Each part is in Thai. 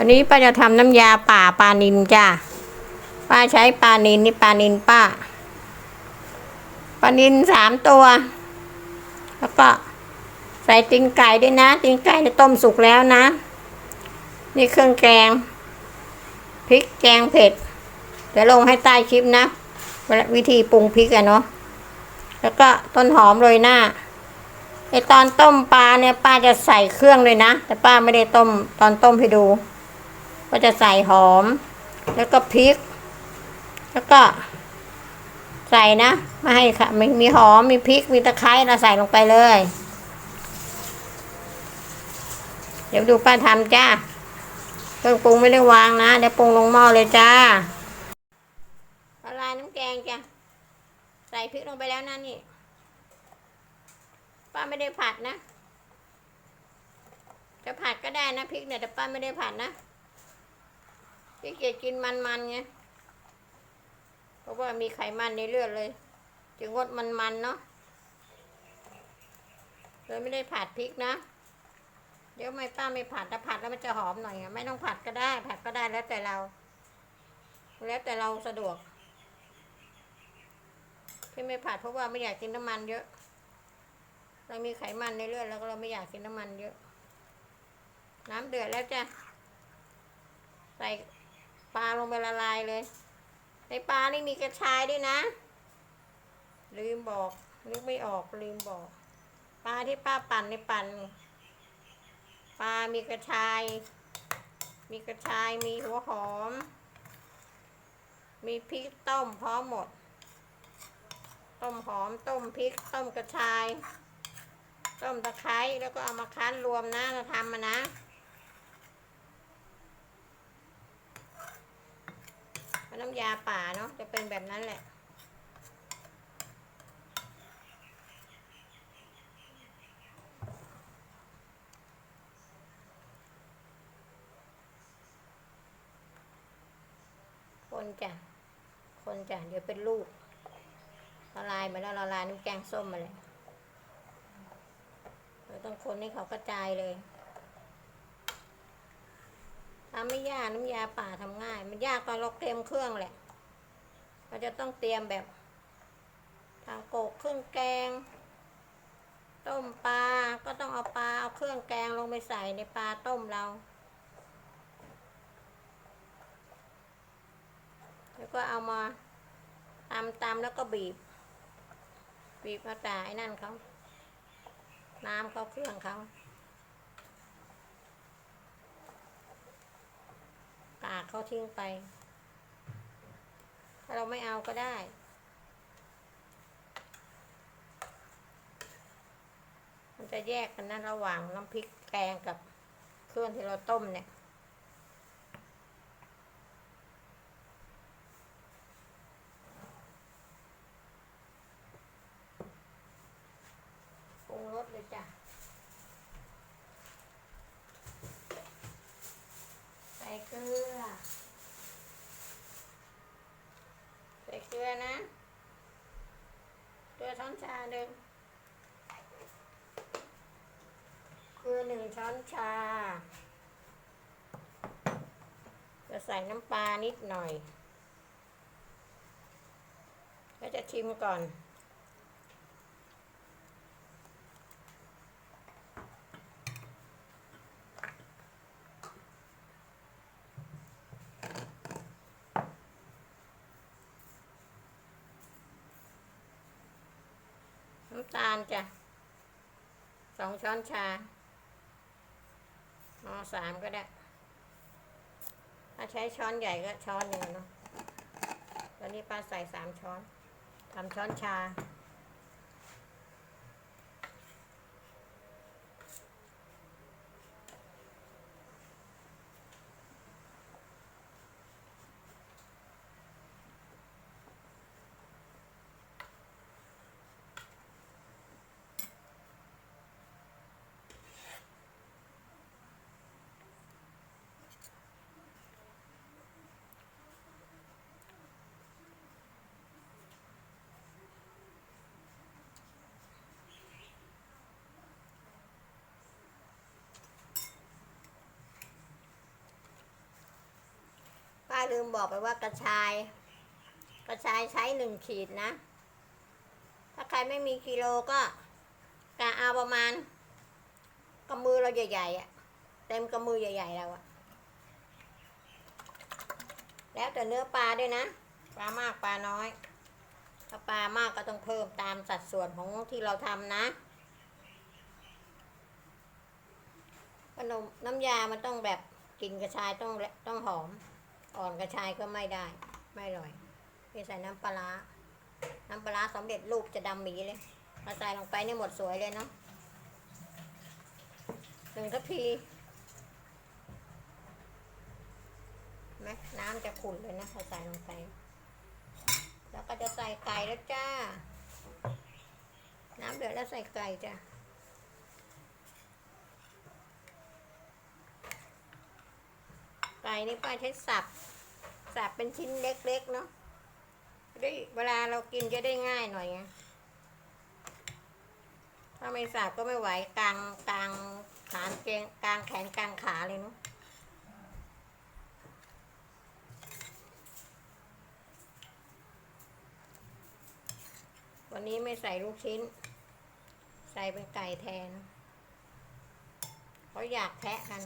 วันนี้ป้าจะทำน้ำยาป่าปลานินจ้าป้าใช้ปลานินนี่ปลานินป้าปลานินสามตัว แล้วก็ใส่ตีนไก่ด้วยนะตีนไก่เนี่ยต้มสุกแล้วนะ นี่เครื่องแกงพริกแกงเผ็ดเดี๋ยวลงให้ใต้คลิปนะวิธีปรุงพริกอะเนาะแล้วก็ต้นหอมโรยหน้าไอตอนต้มปลาเนี่ยป้าจะใส่เครื่องเลยนะ แต่ป้าไม่ได้ต้มตอนต้มให้ดู ก็จะใส่หอม แล้วก็พริก แล้วก็ ใส่นะไม่ให้ค่ะมีมีหอมมีพริกมีตะไคร้เราใส่ลงไปเลย เดี๋ยวดูป้าทำจ้าเครื่องปรุงไม่ได้วางนะเดี๋ยวปรุงลงหม้อเลยจ้าละลายน้ำแกงจ้ะใส่พริกลงไปแล้วนะนี่ป้าไม่ได้ผัดนะ จะผัดก็ได้นะพริกเนี่ยแต่ป้าไม่ได้ผัดนะ พี่เกียจกินมันๆไง เพราะว่ามีไขมันในเลือดเลย จึงงดมันๆเนาะเลยไม่ได้ผัดพริกนะ เดี๋ยวไม่ป้าไม่ผัดถ้าผัดแล้วมันจะหอมหน่อยไม่ต้องผัดก็ได้ ผัดก็ได้แล้วแต่เรา แล้วแต่เราสะดวก ที่ไม่ผัดเพราะว่าไม่อยากกินน้ำมันเยอะ เรามีไขมันในเลือดแล้วก็เราไม่อยากกินน้ำมันเยอะ น้ำเดือดแล้วจ้ะใส่ ปลาลงไปละลายเลย ในปลานี่มีกระชายด้วยนะ ลืมบอกนึกไม่ออกลืมบอก ปลาที่ป้าปั่นในปั่นปลา มีกระชาย มีกระชาย มีหัวหอม มีพริกต้มพร้อมหมด ต้มหอม ต้มพริก ต้มกระชาย ต้มตะไคร้ แล้วก็เอามาคั้นรวมนะเราทำมานะ น้ำยาป่าเนาะจะเป็นแบบนั้นแหละ คนจ้ะ คนจ้ะ เดี๋ยวเป็นลูกละลายมาแล้วละลายน้ำแกงส้มมาเลยเราต้องคนให้เขากระจายเลยทำไม่ยากน้ำยาป่าทำง่า มันยากตอนเราเตรียมเครื่องแหละเราจะต้องเตรียมแบบทางโกกเครื่องแกง ต้มปลาก็ต้องเอาปลาเอาเครื่องแกงลงไปใส่ในปลาต้มเรา แล้วก็เอามาตำตำแล้วก็บีบ บีบมาแต่ไอ้นั่นเขา น้ำเขาเครื่องเขากาก เขาทิ้งไป ถ้าเราไม่เอาก็ได้ มันจะแยกกันนะระหว่างน้ำพริกแกงกับเครื่องที่เราต้มเนี่ย ปรุงรสเลยจ้ะ ใส่เกลือ ใส่เกลื อนะ เกลือช้อนชาหนึ่งเกลือหนึ่งช้อนชา จะใส่น้ำปลานิดหน่อย แล้วจะชิมก่อน จ้ะสองช้อนชาอ๋อสามก็ได้ ถ้าใช้ช้อนใหญ่ก็ช้อนหนึ่งเนาะตอนนี้ป้าใส่สามช้อนสามช้อนชา ลืมบอกไปว่ากระชาย กระชายใช้หนึ่งขีดนะ ถ้าใครไม่มีกิโลก็กะเอาประมาณกำมือเราใหญ่ๆอะเต็มกำมือใหญ่ๆเราอะแล้วแต่เนื้อปลาด้วยนะ ปลามากปลาน้อย ถ้าปลามากก็ต้องเพิ่มตามสัดส่วนของที่เราทำนะขนมน้ำยามันต้องแบบกลิ่นกระชายต้องต้องหอม อ่อนกระชายก็ไม่ได้ ไม่อร่อยนี่ใส่น้ำปลาร้าน้ำปลาร้าสำเร็จรูปจะดำหมีเลยพอใส่ลงไปนี่หมดสวยเลยเนาะหนึ่งทัพพีไหมน้ำจะขุ่นเลยนะพอใส่ลงไป แล้วก็จะใส่ไก่แล้วจ้า น้ำเดือดแล้วใส่ไก่จ้ะ ไก่นี่ป้าใช้สับ สับเป็นชิ้นเล็กๆเนาะได้เวลาเรากินจะได้ง่ายหน่อยไงถ้าไม่สับก็ไม่ไหวกลางกลางขานเกงกลางแขนกลางขาเลยเนาะวันนี้ไม่ใส่ลูกชิ้น ใส่เป็นไก่แทน เพราะอยากแทะกัน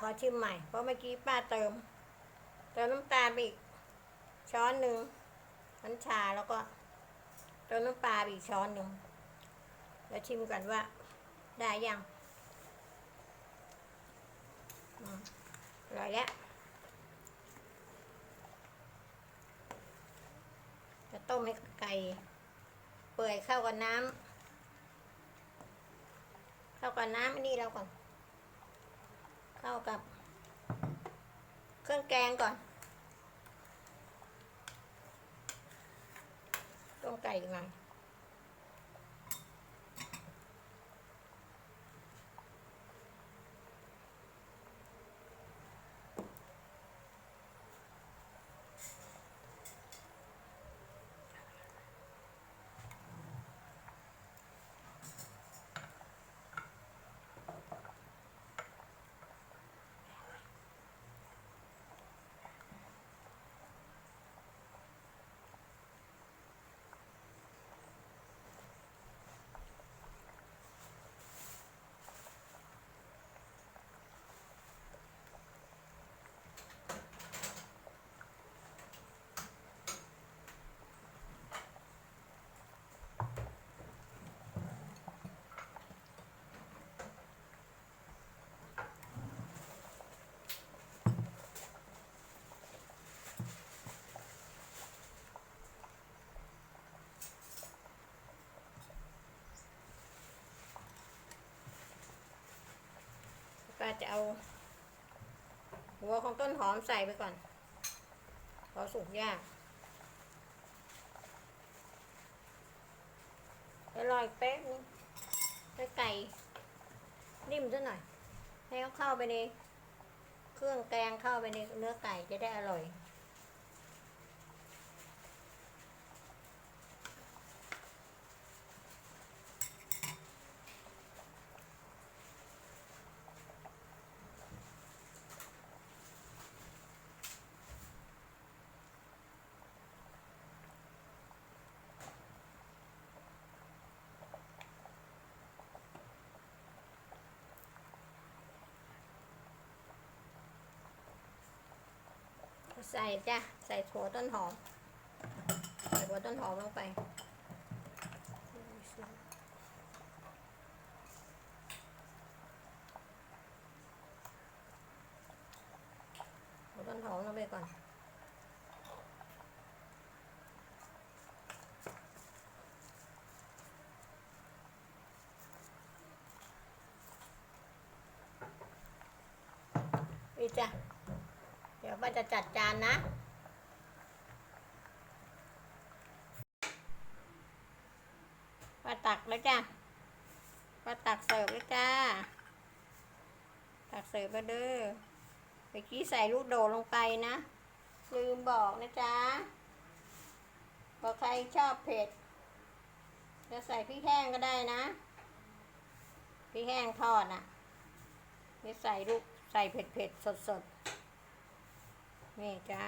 ขอชิมใหม่ เพราะเมื่อกี้ป้าเติม เติมน้ำตาลไปอีก ช้อนหนึ่งน้ำชาแล้วก็ เติมน้ำปลาไปอีกช้อนหนึ่ง แล้วชิมกันว่า ได้ยังอร่อยแล้วจะต้มให้ไก่เปื่อยเข้ากับน้ำเข้ากับน้ำอันนี้เราก่อน เข้ากับ เครื่องแกงก่อน ต้มไก่อีกหน่อย จะเอา หัวของต้นหอมใส่ไปก่อนเพอสุกยากแล้วรออีกแป๊บนึงให้ไก่นิ่มซะหน่อย ให้เขาเข้าไปในเครื่องแกงเข้าไปในเนื้อไก่จะได้อร่อย ใส่จ้ะ ใส่ถั่วต้นหอม ใส่หัวต้นหอมลงไปหัวต้นหอมลงไปก่อนนี่จ้ะ ป้าจะจัดจานนะ ป้าตักแล้วจ้ะ ป้าตักเสิร์ฟแล้วจ้า ตักเสิร์ฟมาเด้อเมื่อกี้ใส่ลูกโดดลงไปนะ ลืมบอกนะจ๊ะบอกใครชอบเผ็ด จะใส่พริกแห้งก็ได้นะ พริกแห้งทอดน่ะนี่ใส่ลูกใส่เผ็ดเผ็ดสดสดๆ นี่จ้า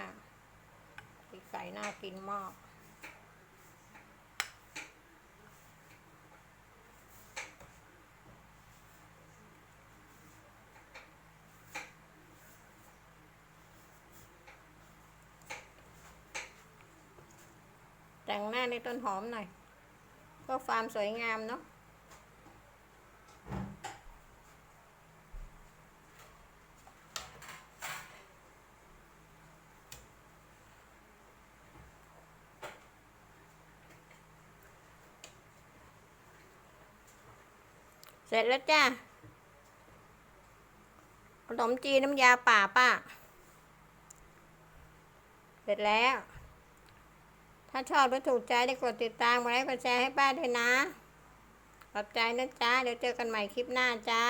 พริกไก่น่ากินมากแต่งหน้าในต้นหอมหน่อย ก็ความสวยงามเนาะ เสร็จแล้วจ้าขนมจีนน้ำยาป่าป้า เสร็จแล้ว ถ้าชอบและถูกใจได้กดติดตามกดไลค์กดแชร์ให้ป้าด้วยนะ ขอบใจนะจ๊ะเดี๋ยวเจอกันใหม่คลิปหน้าจ้า